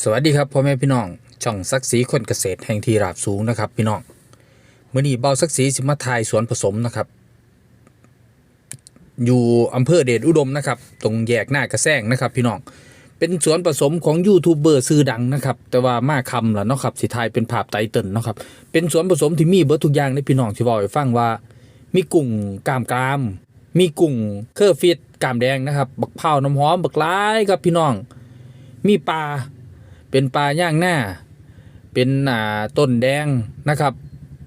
สวัสดีครับพ่อแม่พี่น้องช่องศักดิ์ศรีคนเกษตรแห่งที่ราบสูงนะครับ พี่น้องเมื่อนี้เบาศักดิ์ศรีสิมาทายสวนผสมนะครับ อยู่อำเภอเดชอุดมนะครับ ตรงแยกหน้ากระแซงนะครับ พี่น้องเป็นสวนผสมของยูทูบเบอร์ชื่อดังนะครับ แต่ว่ามาคำแล้วเนาะครับสิทายเป็นภาพไตเติลเนาะครับเป็นสวนผสมที่มีเบิร์ทุกอย่างในพี่น้องที่บอกให้ฟังว่า มีกุ้งกามกราม มีกุ้งเคอร์ฟิตกามแดงนะครับ บักเผาน้ำหอมบักร้ครับพี่น้อง มีปลา เป็นปลาย่างหน้า เป็นอ่าต้นแดงนะครับ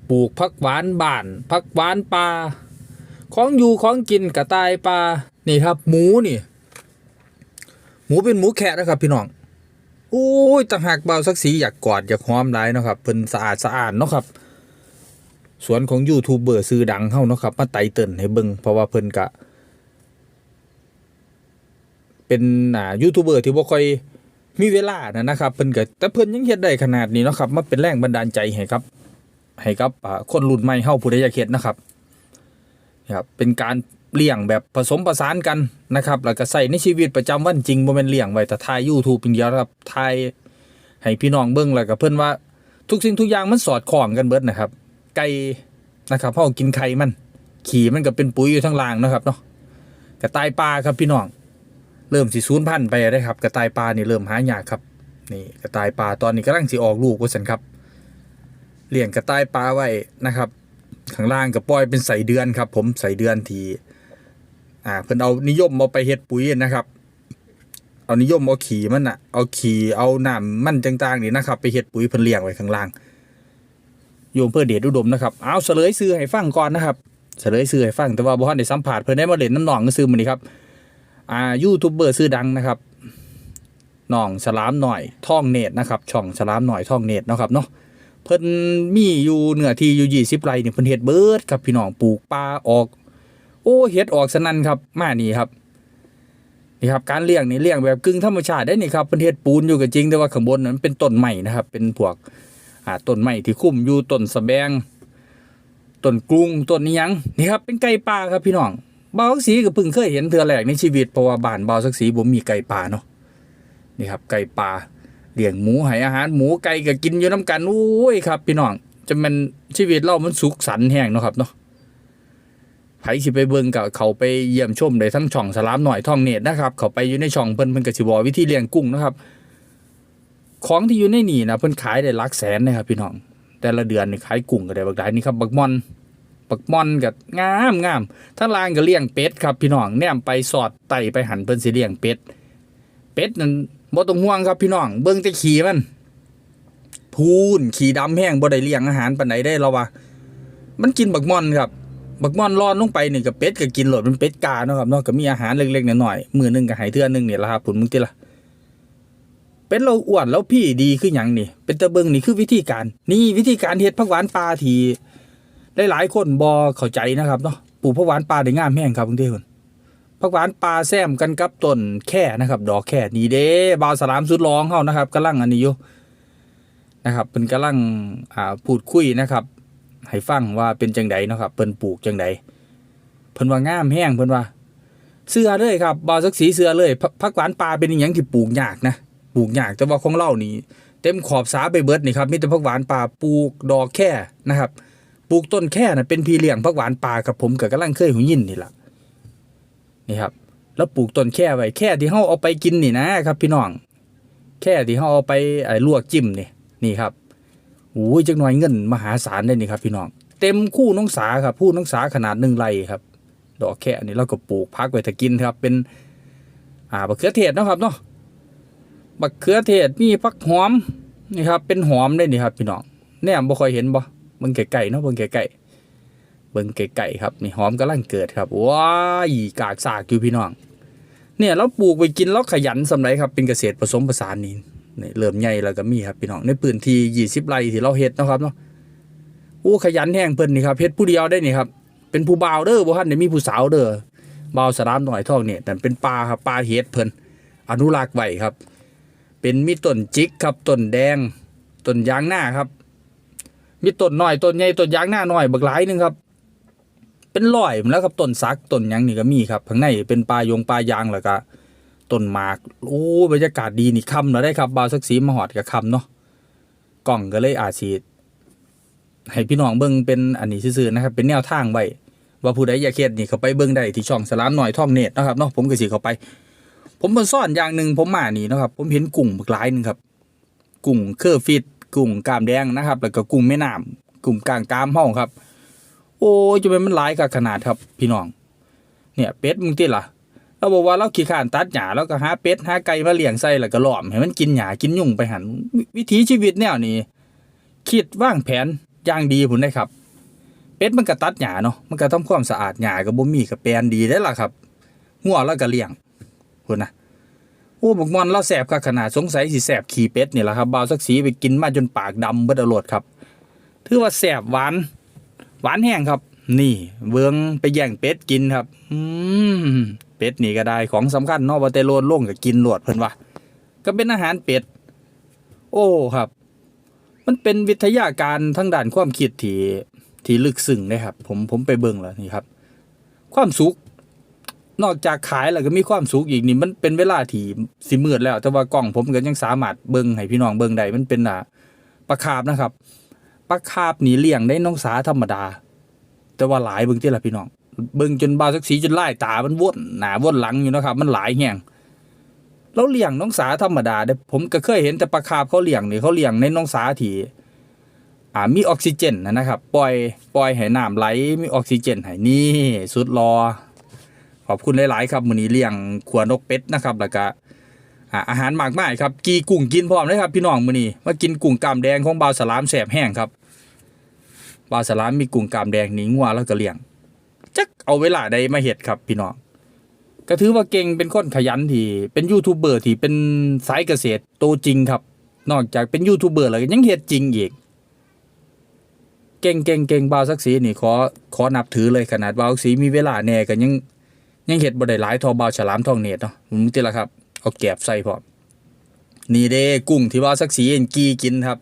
ปลูกพักหวานบ้านพักหวานปลาของอยู่ของกินกระต่ายปลานี่ครับ หมูนี่ หมูเป็นหมูแคะนะครับ พี่น้องโอ้ยต่างหากเบาสักสีอยากกอดอยากหอมหลายเนาะครับเพิ่นสะอาดสะอาดเนาะครับสวนของยูทูบเบอร์ซื้อดังเฮาเนาะครับมาไต่เติ่นให้เบิงเพราะว่าเพิ่นกะ เป็นอ่ายูทูบเบอร์ที่บ่ค่อย มีเวลานะนะครับเพิ่นก็แต่เพิ่นยังเฮ็ดได้ขนาดนี้เนาะครับมาเป็นแรงบันดาลใจให้ครับ ให้กับคนรุ่นใหม่เฮาผู้ใดอยากเฮ็ดนะครับครับเป็นการเลี้ยงแบบผสมผสานกันนะครับแล้วก็ใส่ในชีวิตประจำวันจริงบ่แม่นเลี้ยงไว้แต่ถ่าย YouTube เป็นเดียวครับถ่ายให้พี่น้องเบิ่งแล้วก็เพิ่นว่าทุกสิ่งทุกอย่างมันสอดคล้องกันเบิดนะครับ ไก่นะครับเฮากินไข่มัน ขี่มันก็เป็นปุ๋ยอยู่ทั้งล่างนะครับเนาะกระต่ายปลาครับพี่น้อง เริ่มสิสูญพันไปได้ครับกระต่ายปลานี่เริ่มหายากครับนี่กระต่ายปลาตอนนี้กำลังสิออกลูกว่าสันครับเลี้ยงกระต่ายปลาไว้นะครับข้างล่างก็ปล่อยเป็นใส่เดือนครับ ผมใส่เดือนทีอ่าเพิ่นเอานิยมเอาไปเฮ็ดปุ๋ยนะครับเอานิยมเอาขี่มันอะเอาขี่เอาน้ำมันต่างๆนี่นะครับ ไปเฮ็ดปุ๋ยเพิ่นเลี้ยงไว้ข้างล่างโยมเพื่อเดชอุดมนะครับเอาเฉลยซื้อให้ฟังก่อนนะครับเฉลยซื้อให้ฟังแต่ว่าบ่ทันได้สัมผัสเพิ่นได้มาเล่นน้ำหนองก็ซื้อมื้อนี้ครับ อ่ายูทูบเบอร์ชื่อดังนะครับน้องฉลามหน่อยท่องเนตนะครับ ช่องฉลามหน่อยท่องเนตนะครับเนาะเพิ่นมีอยู่เหนือที่อยู่ยี่สิบไร่เนี่ยเพิ่นเฮ็ดเบิร์ดครับพี่น้องปลูกปลาออก โอ้เฮ็ดออกสนั่นครับมานี่ครับนี่ครับการเลี้ยงนี่เลี้ยงแบบกึ่งธรรมชาติได้นี่ครับเพิ่นเฮ็ดปูนอยู่ก็จริงแต่ว่าข้างบนนั้นเป็นต้นไม้นะครับ เป็นพวกอ่าต้นไม้ที่คุ้มอยู่ต้นสะแบงต้นกรุงต้นนี้ยังนี่ครับเป็นไก่ป่าครับพี่น้อง บ่าวสักสีก็เพิ่งเคยเห็นเทือแรกในชีวิตเพราะว่าบ้านบ่าวสักสีผมมีไก่ป่าเนาะนี่ครับไก่ป่าเลี้ยงหมูให้อาหารหมูไก่ก็กินอยู่น้ำกันโอ้ยครับ พี่น้องจะมันชีวิตเรามันสุขสันต์แห้งเนาะครับเนาะไผสิไปเบิ่งกับเขาไปเยี่ยมชมได้ทั้งช่องสลามหน่อยท่องเนตนะครับ เขาไปอยู่ในช่องเพิ่นเพิ่นก็สิบอวิธีเลี้ยงกุ้งนะครับ ของที่อยู่ในนี่นะเพิ่นขายได้หลักแสนนะครับพี่น้องแต่ละเดือนนี่ขายกุ้งก็ได้บักได้นี่ครับบักมอน บักมอนก็งามงามท่างล่างก็เลี้ยงเป็ดครับพี่น้องแนมไปสอดไตไปหันเพิ่นสิเลี้ยงเป็ดเป็ดนั่นบ่ต้องห่วงครับพี่น้องเบิ่งแต่ขี้มัน พูนขี้ดำแห้งบ่ได้เลี้ยงอาหารปานใดได้แล้วว่ามันกินบักมอนครับบักม่อนรอนลงไปนี่ก็เป็ดก็กินโหลดมันเป็ดกาเนาะครับเนาะก็มีอาหารเล็กๆหน้อยๆมื้อหนึงก็ให้เทื่อหนึงนี่ล่ะครับผลมึงติล่ะเป็นเราอ้วนแล้วพี่ดีคือหยังนี่เป็นตะเบิงนี่คือวิธีการ นี่วิธีการเฮ็ดผักหวานปลาที่ หลายๆคนบอเข้าใจนะครับเนาะปลูกผักหวานปลาได้งามแห้งครับคุณเท่คนผักหวานปลาแซมกันกับต้นแค่นะครับ ดอกแค่นี่เด้บาวสลามสุดร้องเขานะครับกำลังอันนี้อยู่นะครับเป็นกำลังอ่าพูดคุยนะครับให้ฟังว่าเป็นจังใดนะครับเพิ่นปลูกจังใดเพิ่นว่างามแห้งเพิ่นว่าเสื้อเลยครับบาวสักสีเสื้อเลยผักหวานปลาเป็นอย่างที่ปลูกยากนะปลูกยากแต่ว่าของเรานี่เต็มขอบสาไปเบิดนี่ครับมีแต่ผักหวานปลาปลูกดอกแค่นะครับ ปลูกต้นแค่น่ะเป็นพี่เลี้ยงผักหวานป่ากับผมกับกำลังเคยหูยินนี่แหละนี่ครับ แล้วปลูกต้นแค่ไว้แค่ที่เฮาเอาไปกินนี่นะครับ พี่น้อง แค่ที่เฮาเอาไปไอ้ลวกจิ้มนี่นี่ครับโอ้ยจักหน่อยเงินมหาศาลได้นี่ครับ พี่น้อง เต็มคู่น้องสาครับคู่น้องสาขนาดหนึ่งไรครับ ดอกแค่นี่เราก็ปลูกพักไว้ถ้ากินครับ เป็น อ่าบักเขือเทศนะครับเนาะบักเขือเทศมีฟักหอมนี่ครับ เป็นหอมได้นี่ครับ พี่น้องแนมบ่ค่อยเห็นบ่ เบิ่งไก่ๆเนาะเบิ่งไก่ๆเบิ่งไก่ๆครับนี่หอมกำลังเกิดครับว้ายกากสากอยู่พี่น้อง เนี่ยเราปลูกไปกินแล้วขยันสำไรครับเป็นเกษตรผสมผสานนี่นี่เริ่มใหญ่แล้วก็มีครับพี่น้องในพื้นที่ยี่สิบไร่ที่เราเฮ็ดนะครับเนาะโอ้ขยันแห้งเพิ่นนี่ครับเฮ็ดผู้เดียวได้นี่ครับเป็นผู้บ่าวเด้อบ่ทันได้มีผู้สาวเด้อบ่าวสลามหน่อยทองเนี่ยแต่เป็นปลาครับปลาเฮ็ดเพิ่นอนุรักษ์ไว้ครับ เป็นมีต้นจิกครับต้นแดงต้นยางหน้าครับ มีต้นหน้อยต้นใหญ่ต้นยางหน้าหน้อยบักหลายหนึงครับ เป็นร้อยแล้วครับต้นสักต้นยังนี่ก็มีครับข้างในเป็นปลายงปลายางแล้วก็ต้นหมากโอ้บรรยากาศดีนี่คำแล้วได้ครับบาวสักสีมาหอดกับคำเนาะกล้องก็เลยอาจสิให้พี่น้องเบิ่งเป็นอันนี้ซื่อๆนะครับ เป็นแนวทางไว้ว่าผู้ใดอยากเฮ็ดนี่เขาไปเบิ่งได้ที่ช่องสลามหน่อยท่องเน็ตนะครับเนาะผมก็สิเขาไป ผมมาซ่อนอย่างหนึ่งผมมานี่นะครับ ผมเห็นกุ้งบักหลายหนึงครับ กุ้งเคอร์ฟิต กุ้งกามแดงนะครับ แล้วก็กุ้งแม่น้ำกุ้งกลางกามเฮาครับ โอ้จะเป็นมันหลายกับขนาดครับ พี่น้อง เนี่ยเป็ดมึงติล่ะเราบอกว่าเราขี้ข้านตัดหญ้าแล้วก็หาเป็ดหาไก่มาเลี้ยงใส่แล้วก็หลอมให้มันกินหญ้ากินยุ่งไปหันวิถีชีวิตแนวนี้คิดว่างแผนอย่างดีพุ่นได้ครับ เป็ดมันก็ตัดหญ้าเนาะมันก็ทำความสะอาดหญ้าก็บ่มีก็แปลนดีได้ล่ะครับงัวแล้วก็เลี้ยงพุ่นนะ โอ้บกมอนเราแสบคักขนาดสงสัยสิแสบขี้เป็ดนี่แหละครับบ่าวสักสีไปกินมาจนปากดำเบิดอรดครับ ถือว่าแสบหวาน หวานแห้งครับ นี่เบืองไปแย่งเป็ดกินครับ อืมเป็ดนี่ก็ได้ของสำคัญนาะว่าแต่โลดล่งก็กินโลดเพิ่นว่าก็เป็นอาหารเป็ด โอ้ครับ มันเป็นวิทยาการทั้งด้านความคิดที่ที่ลึกซึ้งเลยครับ ผมผมไปเบิ่งแล้วนี่ครับ ความสุข นอกจากขายแล้วก็มีความสุขอีกนี่มันเป็นเวลาที่สิมืดแล้ว แต่ว่ากล้องผมก็ยังสามารถเบิ่งให้พี่น้องเบิ่งได้มันเป็นอะปลาคาบนะครับปลาคาบหนีเลี้ยงได้น้องสาธรรมดา แต่ว่าหลายเบิ่งที่ละพี่น้อง เบิ่งจนบาสักสีจนไล่ตามันวนหนาวนหลังอยู่นะครับ มันหลายแห่งแล้วเลี้ยงน้องสาธรรมดาเด้ผมก็เคยเห็นแต่ปลาคาบเขาเลี้ยงนี่เขาเลี้ยงในน้องสาที่อ่ามีออกซิเจนนะนะครับ ปล่อยปล่อยให้น้ำไหลมีออกซิเจนให้นี่สุดรอ ขอบคุณหลาย ๆ ครับมื้อนี้เลี้ยงขวานกเป็ดนะครับแล้วก็อาหารมากมายครับกีกุ้งกินพร้อมเลยครับพี่น้องมื้อนี้มากินกุ้งกามแดงของบาวสลามแสบแห้งครับบาวสลามมีกุ้งกามแดงหนีงัวแล้วก็เลี้ยงจักเอาเวลาใดมาเฮ็ดครับพี่น้องก็ถือว่าเก่งเป็นคนขยันที่เป็นยูทูบเบอร์ที่เป็นสายเกษตรโตวจริงครับ นอกจากเป็นยูทูบเบอร์แล้วยังเฮ็ดจริงอีกเก่งเก่งเก่งบาวสักสีนี่ขอขอนับถือเลยขนาดบาวสักสีมีเวลาแน่ก็ยัง ยังเห็ดบ่ได้หลายทอเบาฉลามทองเนตเนาะผมติละครับ เอาแกบใส่พร้อมนี่เด้กุ้งที่ว่าสักสีเอ็นกีกินครับ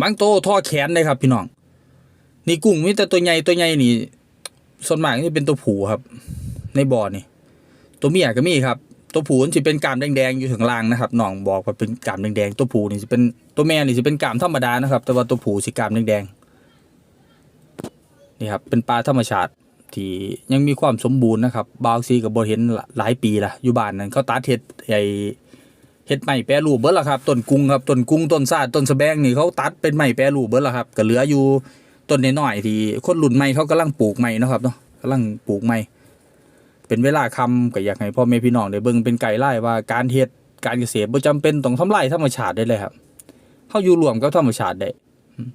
มังโตท่อแขนเลยครับ พี่น้อง นี่กุ้งมีแต่ตัวใหญ่ตัวใหญ่นี่ส่วนมากนี่เป็นตัวผูครับ ในบ่อนี่ ตัวเมียก็มีครับ ตัวผูนี่สิเป็นกามแดงๆอยู่ถึงล่างนะครับน้องบอกว่าเป็นกามแดงๆตัวผูนี่สิเป็นตัวแม่นี่สิเป็นกามธรรมดานะครับ แต่ว่าตัวผูสิกามแดงๆนี่ครับเป็นปลาธรรมชาติ ที่ยังมีความสมบูรณ์นะครับบาวซีกับบเห็นหลายปีละอยู่บ้านนั้นเขาตัดเห็ดไอเห็ดใหม่แปรรูปเบิดละครับต้นกุ้งครับต้นกุ้งต้นซาดต้นสะแบงนี่เขาตัดเป็นใหม่แปรรูปเบิดละครับก็เหลืออยู่ต้นน้อยๆที่คนรุ่นใหม่เขากำลังปลูกใหม่นะครับเนาะกำลังปลูกใหม่ เป็นเวลาคำก็อยากให้พ่อแม่พี่น้องได้เบิ่งเป็นไก่ไล่ว่าการเฮ็ดการเกษตรบ่จำเป็นต้องทำลายธรรมชาติได้เลยครับเฮาอยู่รวมกับธรรมชาติได้ม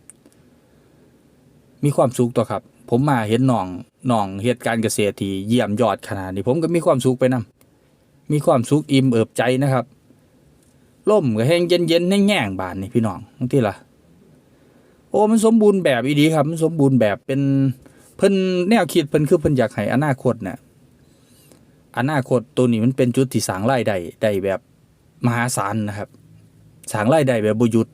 มีความสุขตัวครับ ผมมาเห็นน้องน้องเฮ็ดการเกษตรที่เยี่ยมยอดขนาดนี้ ผมก็มีความสุขไปนํมีความสุขอิ่มเอิบใจนะครับล่มก็แห้งเย็นเย็นๆแง่งๆบานนี่พี่น้องทีล่ะโอ้มันสมบูรณ์แบบอีดีครับ มันสมบูรณ์แบบเป็นเพิ่นแนวคิดเพิ่นคือเพิ่นอยากให้อนาคตเนี่ยอนาคตตัวนี้มันเป็นจุดที่สางรายได้ได้แบบมหาศาลนะครับสางรายได้แบบบ่หยุด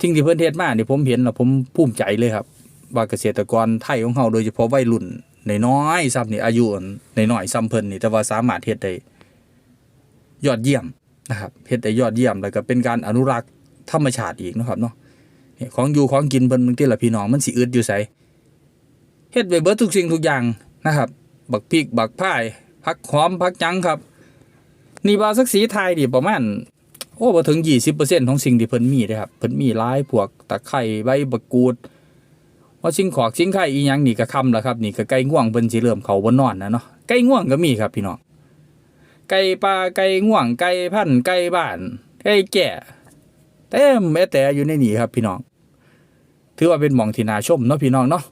ทิ้งที่เพิ่นเฮ็ดมานี่ผมเห็นแล้วผมภูมิใจเลยครับ ว่าเกษตรกรไทยของเราโดยเฉพาะวัยรุ่นน้อยๆซ้ำนี่อายุน้อยๆซ้ำเพิ่นนี่แต่ว่าสามารถเฮ็ดได้ยอดเยี่ยมนะครับเฮ็ดได้ยอดเยี่ยมแล้วก็เป็นการอนุรักษ์ธรรมชาติอีกนะครับเนาะเนี่ยของอยู่ของกินเพิ่นบางทีละพี่น้องมันสิอึดอยู่ไสเฮ็ดไว้เบิดทุกสิ่งทุกอย่างนะครับ บักพริกบักพายผักหอมผักจังครับ นี่บาสักสีไทยนี่ประมาณโอ้บ่ถึง 20%ของสิ่งที่เพิ่นมีเด้ครับเพิ่นมีหลายพวกตะไคร้ใบบักกูด ว่าสิ่งขอกสิ่งไข่อีหยังนี่ก็คำแล้วครับนี่ก็ไก่ง่วงเพิ่นสิเริ่มเขาบนนอนนะเนาะไก่ง่วงก็มีครับพี่น้องไก่ปลาไก่ง่วงไก่พันไก่บ้านไก่แก่เต็มแม้แต่อยู่ในนี่ครับพี่น้อง ถือว่าเป็นหม่องที่น่าชมเนาะพี่น้องเนาะ